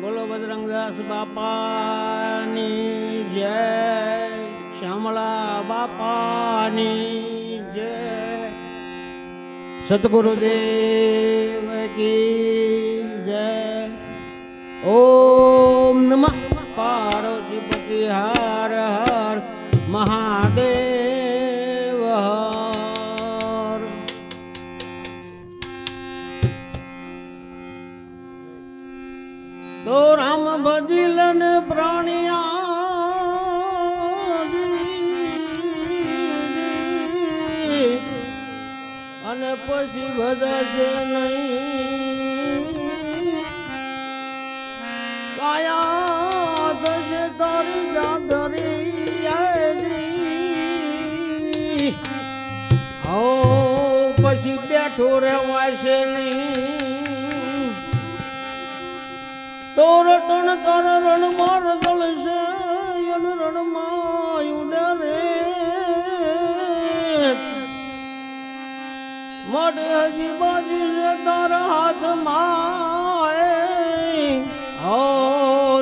બોલો બજરંગદાસ બાપાની જય, શ્યામળા બાપાની જય. સદગુરુદેવ કી જય. ઓમ નમઃ. પાર્વતીપતિ હર હર મહાદેવ. ભજીલન પ્રાણિયા અને પછી ભજશે નહીં. કાયા થશે તારી જાધરી હો, પછી બેઠું રહેવાશે નહીં. તોર ટણ તાર રણ માર દળશે યન રણમાં રે મઢ હજી બાજી છે તારા હાથમાં હો,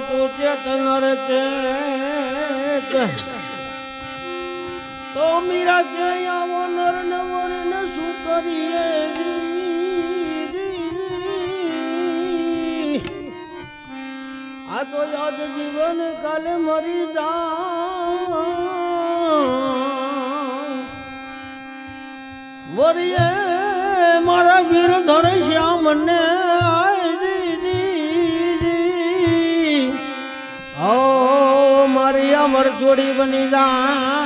તું ચેતન રે ચેત. તો મીરા કે આવો નર ને શું કરીએ? તો યાદ જીવન કાલે મરી જા વરીએ મારા ગિરધર શ્યામ ને ઓ, મારી અમર જોડી બની જાય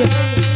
yeah.